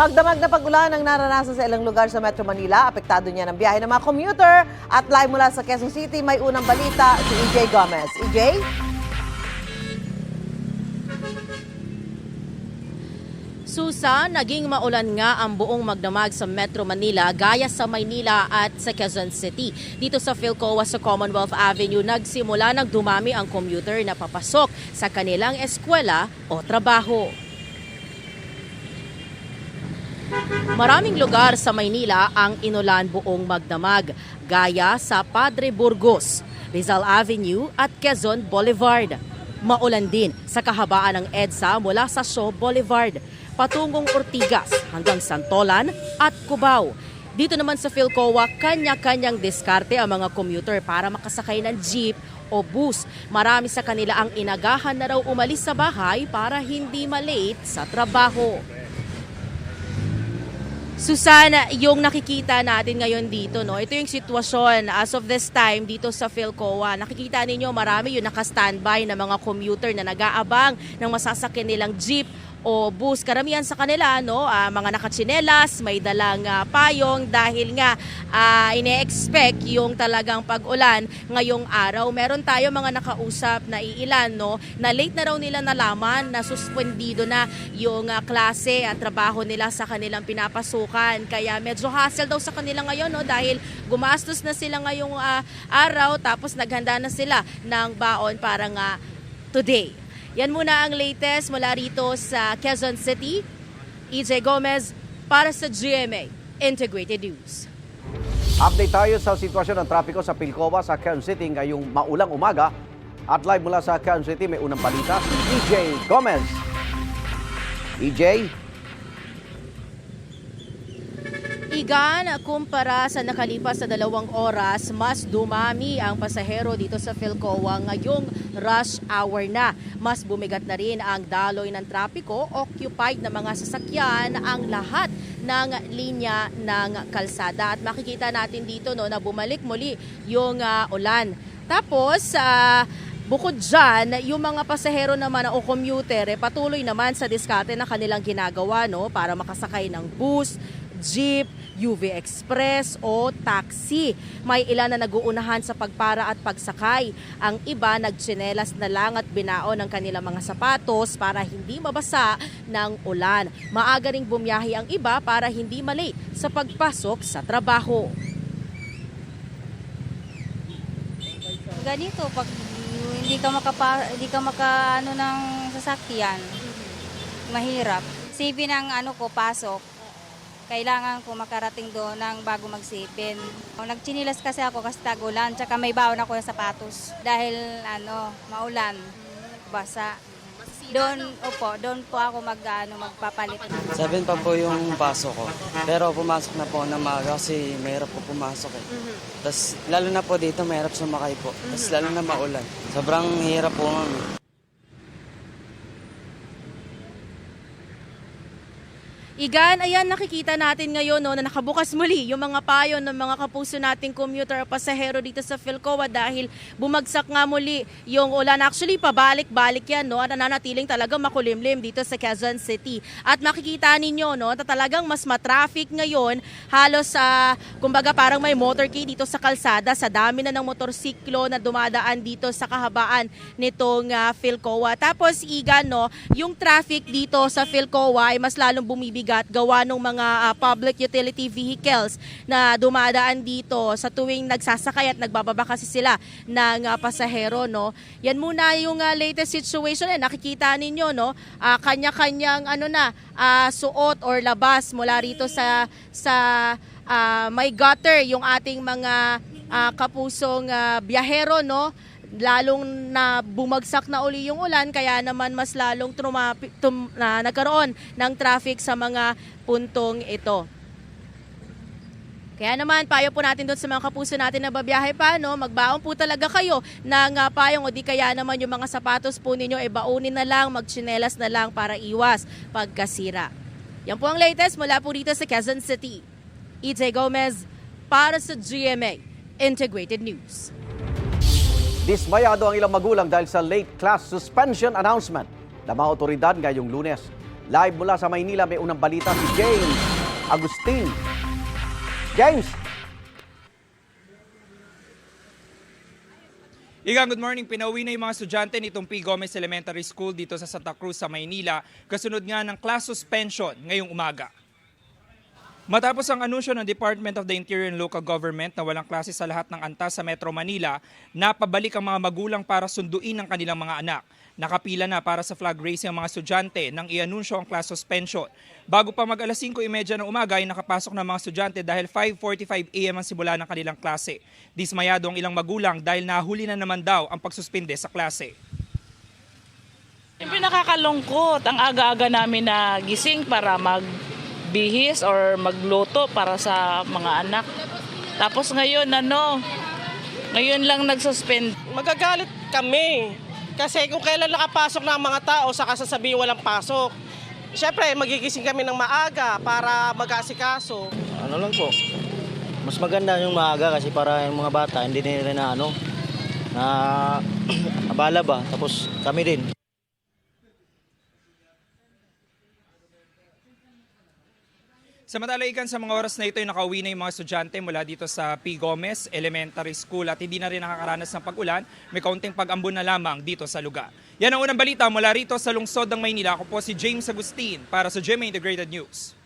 Magdamag na pag-ulan ang naranasan sa ilang lugar sa Metro Manila. Apektado niya ng biyahe ng mga commuter. At live mula sa Quezon City, may unang balita si EJ Gomez. EJ? Susan, naging maulan nga ang buong magdamag sa Metro Manila gaya sa Maynila at sa Quezon City. Dito sa Philcoa sa Commonwealth Avenue, nagsimula nang dumami ang commuter na papasok sa kanilang eskwela o trabaho. Maraming lugar sa Maynila ang inulan buong magdamag, gaya sa Padre Burgos, Rizal Avenue at Quezon Boulevard. Maulan din sa kahabaan ng EDSA mula sa Shaw Boulevard, patungong Ortigas hanggang Santolan at Cubao. Dito naman sa Philcoa, kanya-kanyang diskarte ang mga commuter para makasakay ng jeep o bus. Marami sa kanila ang inagahan na raw umalis sa bahay para hindi malate sa trabaho. Susana, yung nakikita natin ngayon dito, no? Ito yung sitwasyon as of this time dito sa Philcoa. Nakikita ninyo marami yung naka-standby na mga commuter na nag-aabang ng masasakyan nilang jeep o bus. Karamihan sa kanila, no, ah, mga nakatsinelas, may dalang ah, payong dahil nga ah, ine-expect yung talagang pag-ulan ngayong araw. Meron tayo mga nakausap na iilan, no, na late na raw nila nalaman na suspendido na yung ah, klase at trabaho nila sa kanilang pinapasukan. Kaya medyo hassle daw sa kanila ngayon, no, dahil gumastos na sila ngayong ah, araw tapos naghanda na sila ng baon para nga today. Yan muna ang latest mula rito sa Quezon City. EJ Gomez para sa GMA Integrated News. Update tayo sa sitwasyon ng trapiko sa Pilcoa sa Quezon City ngayong maulang umaga. At live mula sa Quezon City may unang balita si EJ Gomez. EJ? Igan, kumpara sa nakalipas sa dalawang oras, mas dumami ang pasahero dito sa Philcoa ngayong rush hour na. Mas bumigat na rin ang daloy ng trapiko, occupied na mga sasakyan ang lahat ng linya ng kalsada. At makikita natin dito no, na bumalik muli yung ah, ulan. Tapos, ah, Bukod dyan, yung mga pasahero naman o commuter, eh, patuloy naman sa diskarte na kanilang ginagawa no, para makasakay ng bus, jeep, UV Express o taxi. May ilan na naguunahan sa pagpara at pagsakay. Ang iba nagtsinelas na lang at binao ng kanilang mga sapatos para hindi mabasa ng ulan. Maaga ring bumiyahe ang iba para hindi malate sa pagpasok sa trabaho. ganito pag hindi ka makapa hindi ka maka ano ng sasakyan mahirap sipin ang ano ko pasok kailangan ko makarating doon ng bago magsipin. Nagchinilas kasi ako kasi tagulan, tsaka may baon ako ng sapatos. Dahil ano, maulan, basa. Doon, opo, doon po ako mag, ano, magpapalit na. Seven pa po yung pasok ko. Pero pumasok na po ng maaga kasi mahirap po pumasok eh. Tapos lalo na po dito mahirap sumakay po. Tapos lalo na maulan. Sobrang hirap po ma'am. Igan, ayan nakikita natin ngayon no, na nakabukas muli yung mga payo ng mga kapuso nating commuter o pasahero dito sa Philcoa dahil bumagsak nga muli yung ulan. Actually, pabalik-balik yan, no? nananatiling talaga makulimlim dito sa Quezon City. At makikita ninyo no, na talagang mas matraffic ngayon, halos sa, kumbaga parang may motorcade dito sa kalsada sa dami na ng motorsiklo na dumadaan dito sa kahabaan nitong ah, Philcoa. Tapos, Igan, no, yung traffic dito sa Philcoa ay mas lalong bumibigat gawa ng mga ah, public utility vehicles na dumadaan dito sa tuwing nagsasakay at nagbababa kasi sila ng ah, pasahero no. Yan muna yung ah, latest situation eh nakikita ninyo no. Ah, kanya-kanyang ano na ah, suot or labas mula rito sa sa ah, may gutter yung ating mga ah, kapusong ah, biyahero no lalong na bumagsak na uli yung ulan kaya naman mas lalong trumapi, tum, na nagkaroon ng traffic sa mga puntong ito. Kaya naman, payo po natin doon sa mga kapuso natin na babiyahe pa, no? magbaon po talaga kayo ng ah, payong o di kaya naman yung mga sapatos po ninyo, e baunin na lang, magtsinelas na lang para iwas pagkasira. Yan po ang latest mula po dito sa Quezon City. EJ Gomez para sa GMA Integrated News. Dismayado ang ilang magulang dahil sa late class suspension announcement ng mga otoridad ngayong lunes. Live mula sa Maynila, may unang balita si James Agustin. James! Igang good morning. Pinauwi na yung mga estudyante nitong P. Gomez Elementary School dito sa Santa Cruz sa Maynila kasunod nga ng class suspension ngayong umaga. Matapos ang anunsyo ng Department of the Interior and Local Government na walang klase sa lahat ng antas sa Metro Manila, napabalik ang mga magulang para sunduin ang kanilang mga anak. Nakapila na para sa flag raising ang mga estudyante nang i-anunsyo ang class suspension. Bago pa mag alas 5.30 ng umaga ay nakapasok ng mga estudyante dahil 5.45 a.m. ang simula ng kanilang klase. Dismayado ang ilang magulang dahil nahuli na naman daw ang pagsuspinde sa klase. Siyempre nakakalungkot ang aga-aga namin na gising para magbihis or magluto para sa mga anak. Tapos ngayon ano, ngayon lang nagsuspend. magagalit kami. Kasi kung kailan nakapasok na ang mga tao, saka sasabihin walang pasok. Siyempre, magigising kami ng maaga para mag-asikaso. ano lang po, mas maganda yung maaga kasi para yung mga bata hindi nila na ano, na abala ba, tapos kami din. Samantala ikan sa mga oras na ito ay nakauwi na yung mga estudyante mula dito sa P. Gomez Elementary School at hindi na rin nakakaranas ng pag-ulan. May kaunting pag-ambon na lamang dito sa lugar. Yan ang unang balita mula rito sa lungsod ng Maynila. Ako po si James Agustin para sa GMA Integrated News.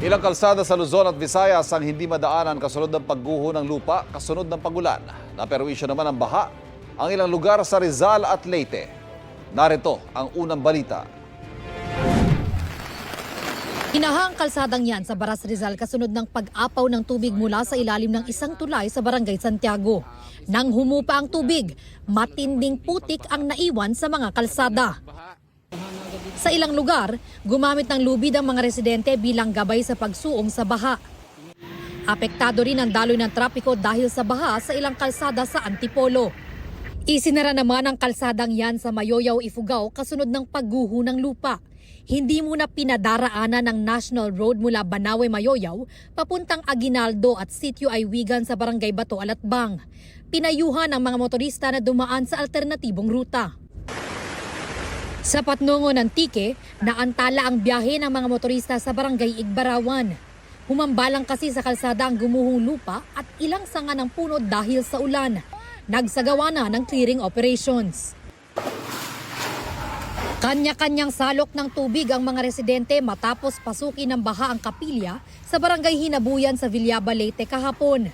Ilang kalsada sa Luzon at Visayas ang hindi madaanan kasunod ng pagguho ng lupa kasunod ng pagulan. Naperwisyo naman ang baha ang ilang lugar sa Rizal at Leyte. Narito ang unang balita. Hinahang kalsadang yan sa Baras Rizal kasunod ng pag-apaw ng tubig mula sa ilalim ng isang tulay sa Barangay Santiago. Nang humupa ang tubig, matinding putik ang naiwan sa mga kalsada. Sa ilang lugar, gumamit ng lubid ang mga residente bilang gabay sa pagsuong sa baha. Apektado rin ang daloy ng trapiko dahil sa baha sa ilang kalsada sa Antipolo. Isinara naman ang kalsadang yan sa Mayoyaw Ifugao kasunod ng pagguho ng lupa. Hindi muna pinadaraanan ng National Road mula Banawe Mayoyaw papuntang Aguinaldo at Sitio Aywigan sa Barangay Bato Alatbang. Pinayuhan ang mga motorista na dumaan sa alternatibong ruta. Sa patnungo ng Tike, naantala ang biyahe ng mga motorista sa Barangay Igbarawan. Humambalang kasi sa kalsada ang gumuhong lupa at ilang sanga ng puno dahil sa ulan. Nagsagawa na ng clearing operations. Kanya-kanyang salok ng tubig ang mga residente matapos pasukin ng baha ang kapilya sa barangay Hinabuyan sa Villaba, Leyte kahapon.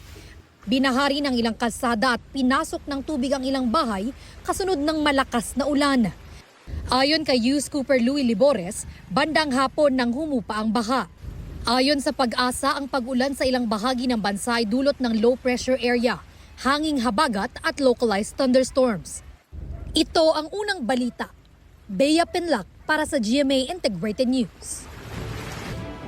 Binahari ng ilang kalsada at pinasok ng tubig ang ilang bahay kasunod ng malakas na ulan. Ayon kay Hughes Cooper Louis Libores, bandang hapon nang humupa ang baha. Ayon sa pag-asa, ang pag-ulan sa ilang bahagi ng bansa ay dulot ng low pressure area, hanging habagat at localized thunderstorms. Ito ang unang balita. Bea Pinlock para sa GMA Integrated News.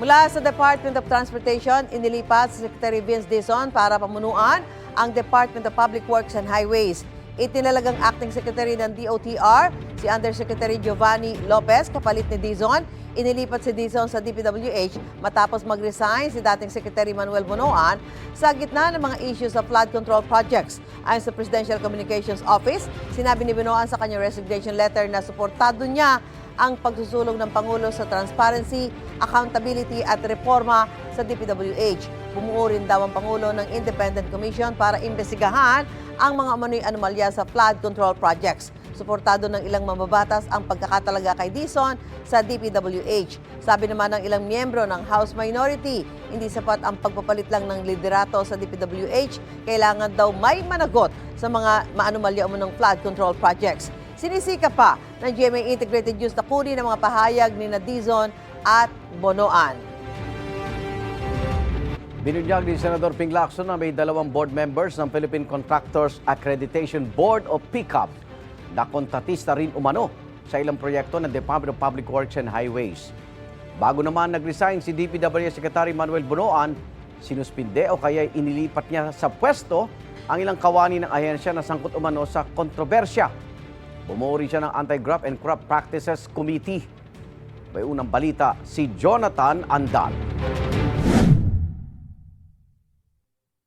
Mula sa Department of Transportation, inilipat si Secretary Vince Dizon para pamunuan ang Department of Public Works and Highways. Itinalagang acting secretary ng DOTR, si Undersecretary Giovanni Lopez, kapalit ni Dizon. Inilipat si Dizon sa DPWH matapos mag-resign si dating Secretary Manuel Bonoan sa gitna ng mga issues sa flood control projects. Ayon sa Presidential Communications Office, sinabi ni Bonoan sa kanyang resignation letter na suportado niya ang pagsusulong ng Pangulo sa transparency, accountability at reforma sa DPWH. Bumuo rin daw ang Pangulo ng Independent Commission para imbestigahan ang mga umano'y anomalya sa flood control projects. Suportado ng ilang mambabatas ang pagkakatalaga kay Dizon sa DPWH. Sabi naman ng ilang miyembro ng House Minority, hindi sapat ang pagpapalit lang ng liderato sa DPWH. Kailangan daw may managot sa mga maanomalya umunong flood control projects. Sinisika pa ng GMA Integrated News na kunin ang mga pahayag ni Nadizon at Bonoan. Binunyag ni Senador Ping Lacson na may dalawang board members ng Philippine Contractors Accreditation Board o PICAB na kontratista rin umano sa ilang proyekto ng Department of Public Works and Highways. Bago naman nag-resign si DPWH Secretary Manuel Bonoan, sinuspinde o kaya inilipat niya sa pwesto ang ilang kawani ng ahensya na sangkot umano sa kontrobersya. Bumuo rin siya ng Anti-Graft and Corrupt Practices Committee. May unang balita si Jonathan Andal.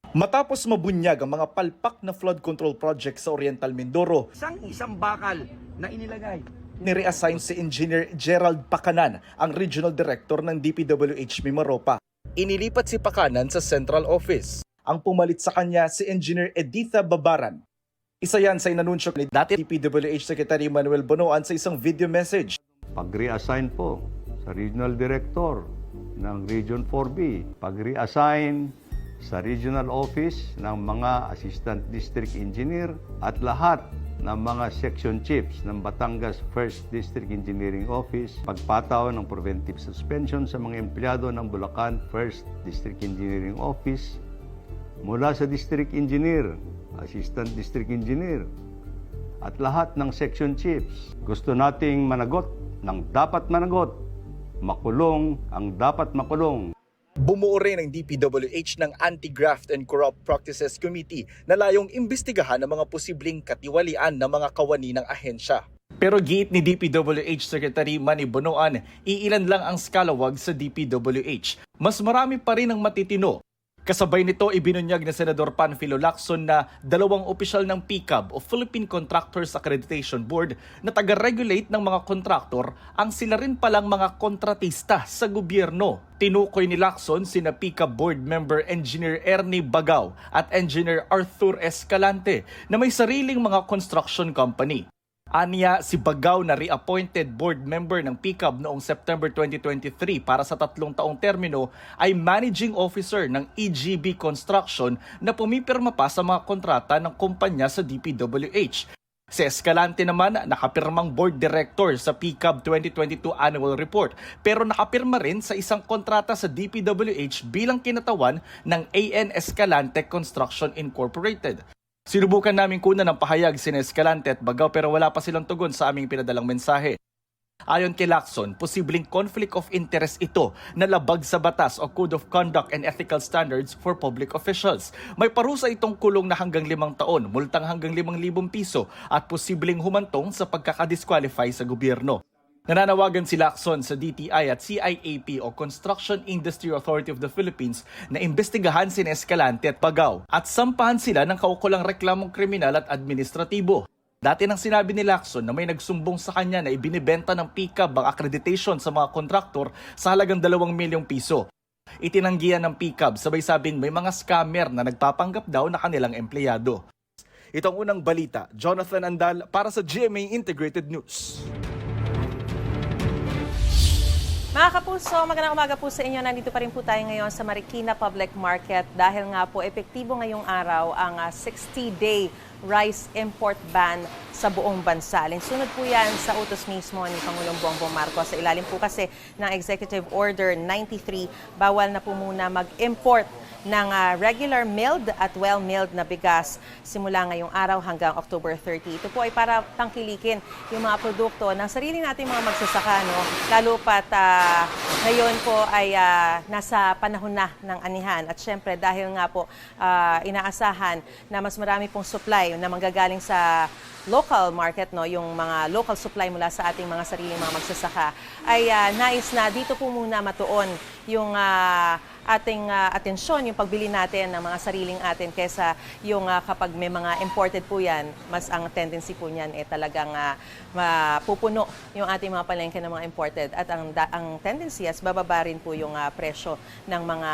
Matapos mabunyag ang mga palpak na flood control project sa Oriental Mindoro, Isang isang bakal na inilagay Nireassign si Engineer Gerald Pakanan, ang Regional Director ng DPWH Mimaropa. Inilipat si Pakanan sa Central Office. Ang pumalit sa kanya si Engineer Editha Babaran. Isa yan sa inanunsyo ni dati DPWH Secretary Manuel Bonoan sa isang video message. pag-reassign po sa regional director ng Region 4B, pag-reassign sa regional office ng mga assistant district engineer at lahat ng mga section chiefs ng Batangas 1st District Engineering Office, pagpataw ng preventive suspension sa mga empleyado ng Bulacan 1st District Engineering Office mula sa district engineer, assistant district engineer, at lahat ng section chiefs. Gusto nating managot ng dapat managot, makulong ang dapat makulong. Bumuo rin ang DPWH ng Anti-Graft and Corrupt Practices Committee na layong imbestigahan ang mga posibleng katiwalian ng mga kawani ng ahensya. Pero giit ni DPWH Secretary Manny Bonoan, iilan lang ang skalawag sa DPWH. Mas marami pa rin ang matitino. Kasabay nito, ibinunyag ni Senador Panfilo Lacson na dalawang opisyal ng PCAB o Philippine Contractors Accreditation Board na taga-regulate ng mga kontraktor ang sila rin palang mga kontratista sa gobyerno. Tinukoy ni Lacson sina PCAB Board Member Engineer Ernie Bagaw at Engineer Arthur Escalante na may sariling mga construction company. Aniya si Bagaw na reappointed board member ng PCAB noong September 2023 para sa tatlong taong termino ay managing officer ng EGB Construction na pumipirma pa sa mga kontrata ng kumpanya sa DPWH. Si Escalante naman nakapirmang board director sa PCAB 2022 annual report pero nakapirma rin sa isang kontrata sa DPWH bilang kinatawan ng AN Escalante Construction Incorporated. Sinubukan namin kuna ng pahayag si Escalante at Bagaw pero wala pa silang tugon sa aming pinadalang mensahe. Ayon kay Lacson, posibleng conflict of interest ito na labag sa batas o Code of Conduct and Ethical Standards for Public Officials. May parusa itong kulong na hanggang limang taon, multang hanggang limang libong piso at posibleng humantong sa pagkakadisqualify sa gobyerno. Nananawagan si Lacson sa DTI at CIAP o Construction Industry Authority of the Philippines na imbestigahan si Escalante at Bagaw at sampahan sila ng kaukulang reklamong kriminal at administratibo. Dati nang sinabi ni Lacson na may nagsumbong sa kanya na ibinibenta ng PICAB ang accreditation sa mga kontraktor sa halagang 2 milyong piso. Itinanggihan ng PICAB sabay sabing may mga scammer na nagpapanggap daw na kanilang empleyado. Itong unang balita, Jonathan Andal para sa GMA Integrated News. Mga kapuso, magandang umaga po sa inyo. Nandito pa rin po tayo ngayon sa Marikina Public Market dahil nga po epektibo ngayong araw ang ah, 60-day rice import ban sa buong bansa. Sunod po yan sa utos mismo ni Pangulong Bongbong Marcos. Sa ilalim po kasi ng Executive Order 93, bawal na po muna mag-import ng ah, regular milled at well-milled na bigas simula ngayong araw hanggang October 30. Ito po ay para tangkilikin yung mga produkto ng sarili nating mga magsasaka. No? Lalo pat ah, ngayon po ay ah, nasa panahon na ng anihan. At syempre dahil nga po ah, inaasahan na mas marami pong supply na manggagaling sa local market, no, yung mga local supply mula sa ating mga sariling mga magsasaka, ay ah, nais na dito po muna matuon yung ah, ating ah, atensyon, yung pagbili natin ng mga sariling atin kesa yung ah, kapag may mga imported po yan, mas ang tendency po niyan eh talagang ah, mapupuno yung ating mga palengke ng mga imported at ang, da- ang tendency as bababa rin po yung ah, presyo ng mga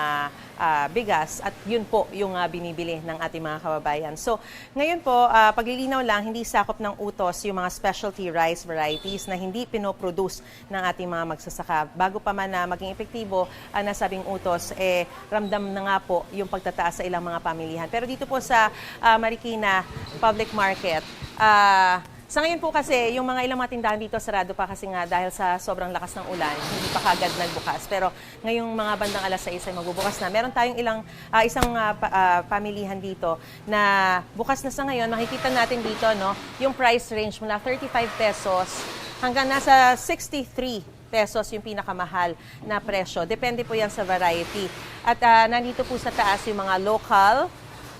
ah, bigas at yun po yung ah, binibili ng ating mga kababayan. So ngayon po, ah, paglilinaw lang, hindi sakop ng utos yung mga specialty rice varieties na hindi pinoproduce ng ating mga magsasaka. Bago pa man na maging epektibo ang nasabing utos, eh, ramdam na nga po yung pagtataas sa ilang mga pamilihan. Pero dito po sa ah, Marikina Public Market, ah, sa ngayon po kasi, yung mga ilang mga tindahan dito sarado pa kasi nga dahil sa sobrang lakas ng ulan, hindi pa kagad nagbukas. Pero ngayong mga bandang alas 6 ay magbubukas na. Meron tayong ilang, ah, isang pa- ah, pamilihan dito na bukas na sa ngayon. Makikita natin dito no, yung price range mula 35 pesos hanggang nasa 63 pesos yung pinakamahal na presyo. Depende po yan sa variety. At ah, nandito po sa taas yung mga local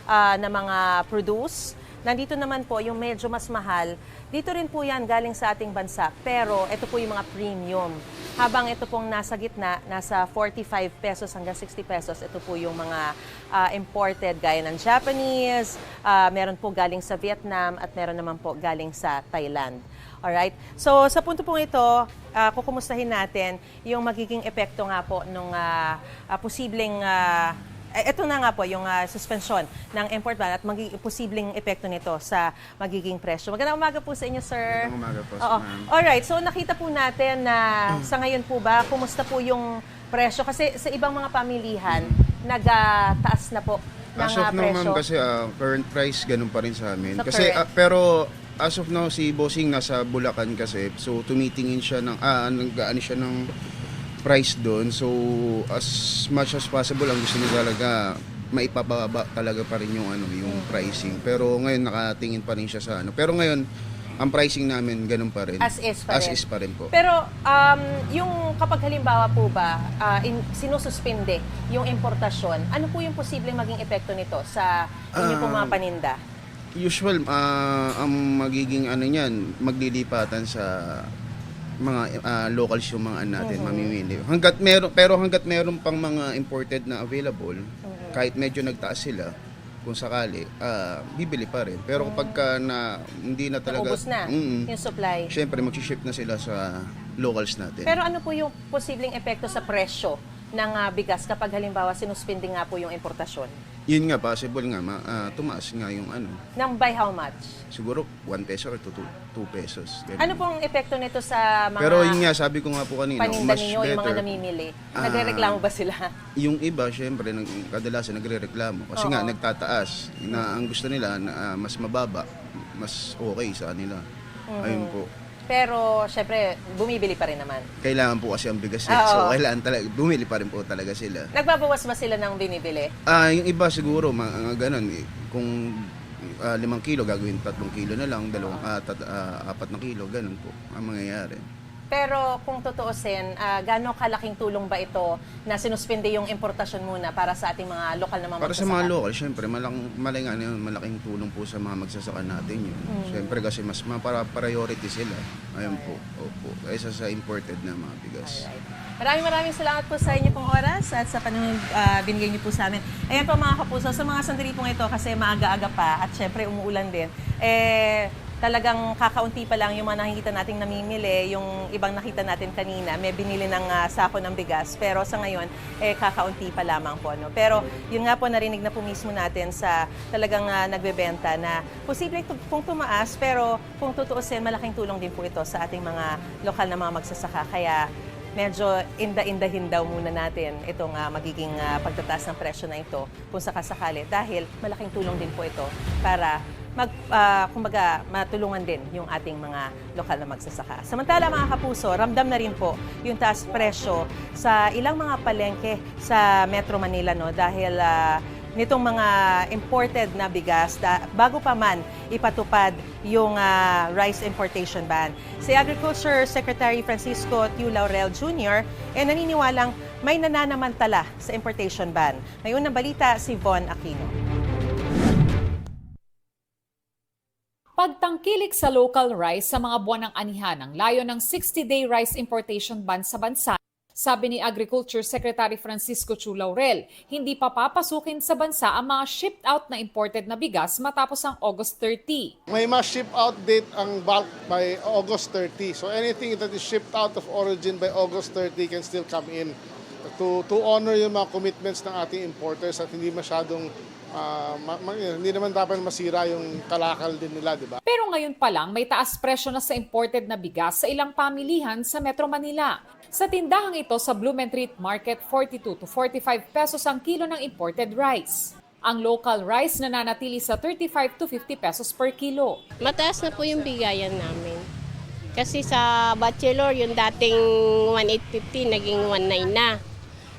ah, na mga produce. Nandito naman po yung medyo mas mahal. Dito rin po yan galing sa ating bansa. Pero ito po yung mga premium. Habang ito pong nasa gitna, nasa 45 pesos hanggang 60 pesos, ito po yung mga ah, imported gaya ng Japanese, ah, meron po galing sa Vietnam at meron naman po galing sa Thailand. Alright? So sa punto pong ito, ah, kukumustahin natin yung magiging epekto nga po nung ah, ah, posibleng eh, ito na nga po yung ah, suspension ng import ban at magiging posibleng epekto nito sa magiging presyo. Magandang umaga po sa inyo, sir. Magandang umaga po, Oo. ma'am. Alright, so nakita po natin na sa ngayon po ba, kumusta po yung presyo? Kasi sa ibang mga pamilihan, nagtaas na po ng As of ah, now, presyo. ma'am, kasi ah, current price, ganun pa rin sa amin. Sa kasi, current. ah, pero as of now, si Bossing nasa Bulacan kasi. So, tumitingin siya ng, ah, nag-ano siya ng price doon. So, as much as possible, ang gusto niya talaga, maipababa talaga pa rin yung ano yung pricing pero ngayon nakatingin pa rin siya sa ano pero ngayon ang pricing namin ganun pa rin As is pa as rin. is pa rin po Pero um, yung kapag halimbawa po ba, ah, in, sinususpinde yung importasyon, ano po yung posibleng maging epekto nito sa inyo pong mga Ah, paninda? Usual ah, ang magiging ano niyan maglilipatan sa mga ah, locals yung mga natin Mhm. mamimili hangga't meron pero hangga't meron pang mga imported na available kahit medyo nagtaas sila kung sakali ah, bibili pa rin pero kapag ka na hindi na talaga Naubos na Mm-mm. yung supply. syempre mag-ship na sila sa locals natin Pero ano po yung posibleng epekto sa presyo ng ah, bigas kapag halimbawa sinuspinde nga po yung importasyon? Yun nga possible nga ma, ah, tumaas nga yung ano Nang by how much? siguro 1 peso or 2 pesos ganun. Ano pong epekto nito sa mga pero yun nga sabi ko nga po kanina paninda mas ninyo, yung mga better namimili? Ah, Nagrereklamo ba sila? yung iba, syempre, nag, kadalasan nagre-reklamo. Kasi nga, nagtataas. Na, ang gusto nila, na, ah, mas mababa, mas okay sa kanila. Mhm. Ayun po. Pero syempre, bumibili pa rin naman. Kailangan po kasi ang bigas eh. Oo. So, kailangan talaga, bumili pa rin po talaga sila. Nagbabawas ba sila ng binibili? Ah, yung iba siguro, mga ganun, eh, kung ah, limang kilo, gagawin tatlong kilo na lang, dalawang, ah, tat- ah, apat na kilo, ganun po ang mangyayari. Pero kung tutuusin, uh, gaano kalaking tulong ba ito na sinuspinde yung importasyon muna para sa ating mga lokal na mga Para sa mga local, syempre, malang, na yun, malaking tulong po sa mga magsasaka natin yun. Mm. Syempre kasi mas para priority sila. Ayun po. Opo. Kaysa sa imported na mga bigas. Maraming maraming salamat po sa inyo pong oras at sa panahon uh, binigay niyo po sa amin. Ayan po mga kapuso, sa mga sandali pong ito kasi maaga-aga pa at syempre umuulan din, eh talagang kakaunti pa lang yung mga nakikita nating namimili, yung ibang nakita natin kanina, may binili ng ah, sako ng bigas, pero sa ngayon, eh kakaunti pa lamang po. No? Pero yun nga po, narinig na po mismo natin sa talagang ah, nagbebenta na posible kung tumaas, pero kung tutuusin, malaking tulong din po ito sa ating mga lokal na mga magsasaka. Kaya medyo inda-indahin daw muna natin itong ah, magiging ah, pagtataas ng presyo na ito kung sakasakali dahil malaking tulong din po ito para mag, ah, kumbaga, matulungan din yung ating mga lokal na magsasaka. Samantala mga kapuso, ramdam na rin po yung taas presyo sa ilang mga palengke sa Metro Manila no dahil ah, nitong mga imported na bigas da, bago pa man ipatupad yung ah, rice importation ban. Si Agriculture Secretary Francisco Tiu Laurel Jr. ay naniniwalang may nananamantala sa importation ban. May unang balita si Von Aquino. Pagtangkilik sa local rice sa mga buwan ng anihan ang layo ng 60-day rice importation ban sa bansa, sabi ni Agriculture Secretary Francisco Chu Laurel, hindi pa papasukin sa bansa ang mga shipped out na imported na bigas matapos ang August 30. May mas ship out date ang bulk by August 30. So anything that is shipped out of origin by August 30 can still come in to to honor yung mga commitments ng ating importers at hindi masyadong ah, ma- ma- hindi naman dapat masira yung kalakal din nila, di ba? Pero ngayon pa lang may taas presyo na sa imported na bigas sa ilang pamilihan sa Metro Manila. Sa tindahang ito sa Blumentritt Market, 42 to 45 pesos ang kilo ng imported rice. Ang local rice nananatili sa 35 to 50 pesos per kilo. Mataas na po yung bigayan namin. Kasi sa bachelor, yung dating 1,850, naging 1,900 na.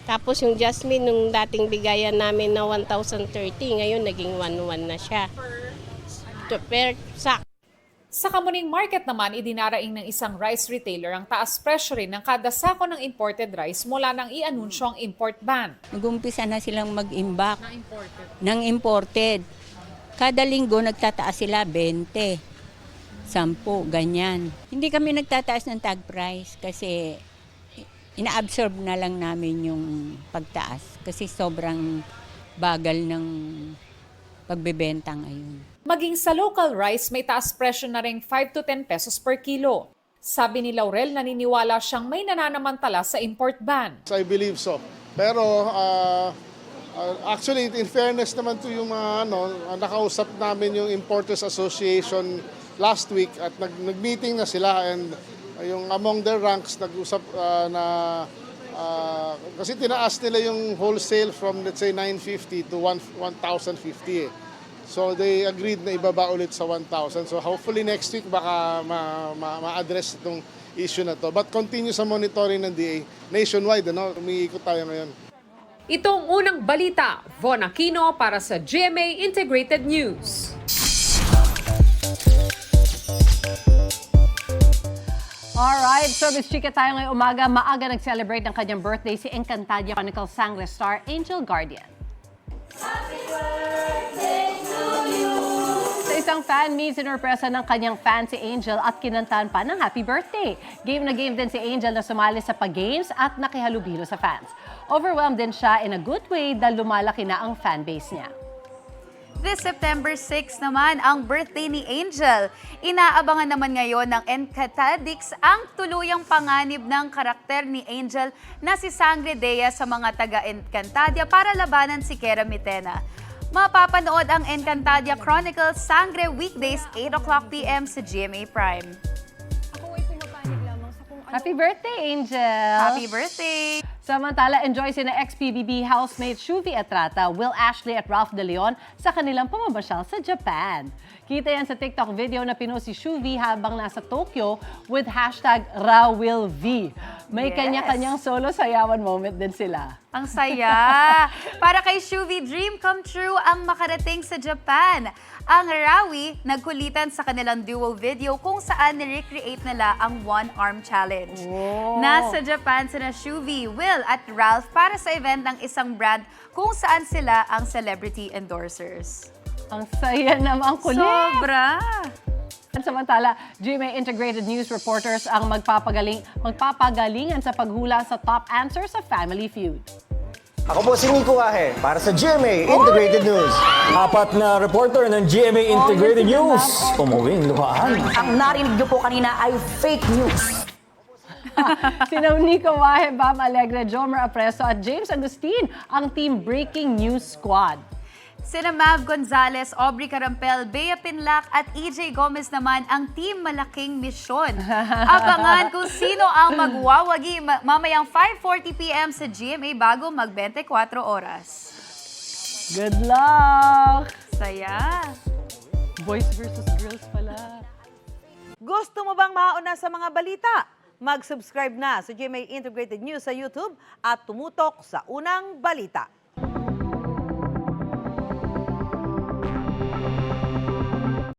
Tapos yung Jasmine, nung dating bigayan namin na 1,030, ngayon naging 1,100 na siya. To- Per sack. Sa Kamuning Market naman, idinaraing ng isang rice retailer ang taas presyo rin ng kada sako ng imported rice mula nang i-anunsyo ang import ban. Nag-umpisa na silang mag-imbak ng imported. Kada linggo nagtataas sila 20, 10, ganyan. Hindi kami nagtataas ng tag price kasi ina-absorb na lang namin yung pagtaas kasi sobrang bagal ng pagbebenta ngayon. Maging sa local rice, may taas presyo na rin 5 to 10 pesos per kilo. Sabi ni Laurel, naniniwala siyang may nananamantala sa import ban. I believe so. Pero uh, uh, actually, in fairness naman to yung mga ano, uh, nakausap namin yung Importers Association last week at nag, nag-meeting na sila and uh, yung among their ranks nag-usap uh, na uh, kasi tinaas nila yung wholesale from let's say 950 to 1 1,050 eh. So they agreed na ibaba ulit sa 1,000. So hopefully next week baka ma- ma- ma-address itong issue na to. But continue sa monitoring ng DA nationwide. Ano? Umiikot tayo ngayon. Ito ang unang balita. Von Aquino para sa GMA Integrated News. Alright, so Miss Chika tayo ngayong umaga. Maaga nag-celebrate ng kanyang birthday si Encantadia Chronicle Sangre star Angel Guardian. Sa isang fan meet, sinurpresa ng kanyang fan si Angel at kinantahan pa ng happy birthday. Game na game din si Angel na sumali sa pag-games at nakihalubilo sa fans. Overwhelmed din siya in a good way dahil lumalaki na ang fanbase niya. This September 6 naman ang birthday ni Angel. Inaabangan naman ngayon ng Encantadix ang tuluyang panganib ng karakter ni Angel na si Sangre Dea sa mga taga-Encantadia para labanan si Kera Mitena. Mapapanood ang Encantadia Chronicles Sangre weekdays 8 o'clock p.m. sa GMA Prime. Happy birthday, Angel! Happy birthday! Samantala, enjoy sina ex-PBB housemate Shuvi Etrata, Will Ashley at Ralph De Leon sa kanilang pamamasyal sa Japan. Kita yan sa TikTok video na pinost si Shuvi habang nasa Tokyo with hashtag RawillV. May Yes. kanya-kanyang solo sayawan moment din sila. Ang saya! Para kay Shuvi, dream come true ang makarating sa Japan. Ang Rawi nagkulitan sa kanilang duo video kung saan ni-recreate nila ang One Arm Challenge. Nasa Japan sina Shuvi, Will at Ralph para sa event ng isang brand kung saan sila ang celebrity endorsers. Ang saya naman kulit! Sobra! Samantala, GMA Integrated News reporters ang magpapagaling, magpapagalingan sa paghula sa top answer sa Family Feud. Ako po si Nico Wahe para sa GMA Integrated News. Apat na reporter ng GMA Integrated News. Umuwing luhaan. Ang narinig niyo po kanina ay fake news. Sina Nico Wahe, Bam Alegre, Jomer Apreso at James Agustin ang Team Breaking News Squad. Sina Mav Gonzalez, Aubrey Carampel, Bea Pinlac at EJ Gomez naman ang team Malaking Misyon. Abangan kung sino ang magwawagi ma- mamayang 5.40pm sa GMA bago mag 24 oras. Good luck! Saya! Boys versus girls pala. Gusto mo bang mauna sa mga balita? Mag-subscribe na sa GMA Integrated News sa YouTube at tumutok sa unang balita.